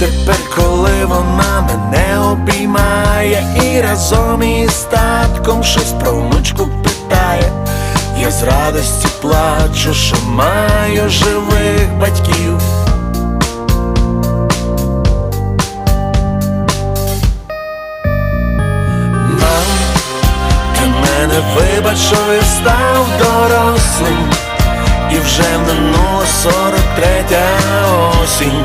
Тепер, коли вона мене обіймає і разом із татком щось про внучку питає, я з радості плачу, що маю живих батьків. Мам, ти мене вибач, що я став дорослим, і вже минула сорок третя осінь,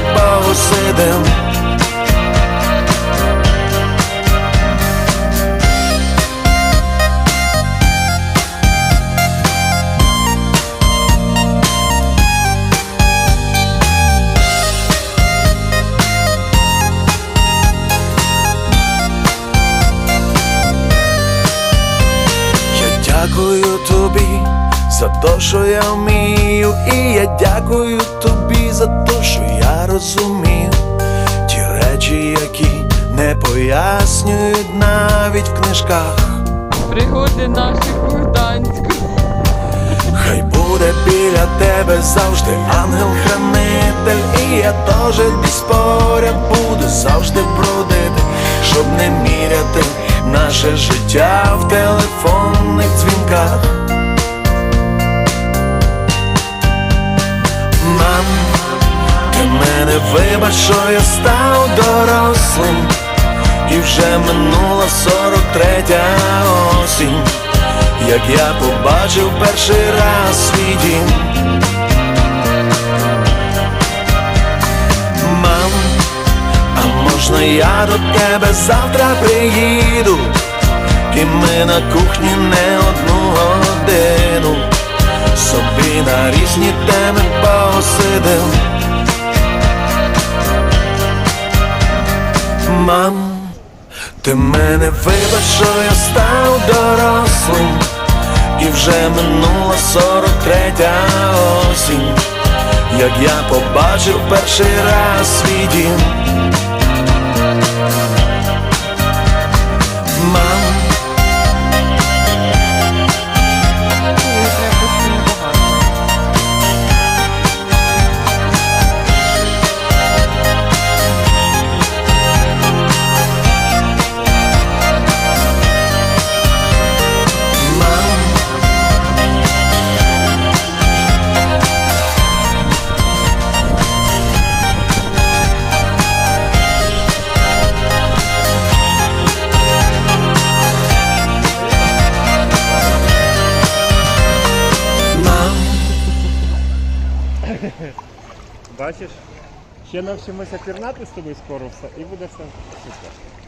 дякую тобі за те, що я вмію, і я дякую тобі за те, що я розумію ті речі, які не пояснюють навіть в книжках. Пригоди наших Богданську. Хай буде біля тебе завжди ангел-хранитель, і я теж десь поряд буду завжди наше життя в телефонних дзвінках. Мам, ти мене вибач, що я став дорослим, і вже минула сорок третя осінь, як я побачив перший раз свій дім. Мам, а можна я до тебе завтра приїду, і ми на кухні не одну годину собі на різні теми посидим. Мам, ти мене вибач, що я став дорослим, і вже минула сорок третя осінь, як я побачив перший раз свій дім. Мам, Бачиш? Ще навчимося пірнати з тобою скоро все і буде все супер.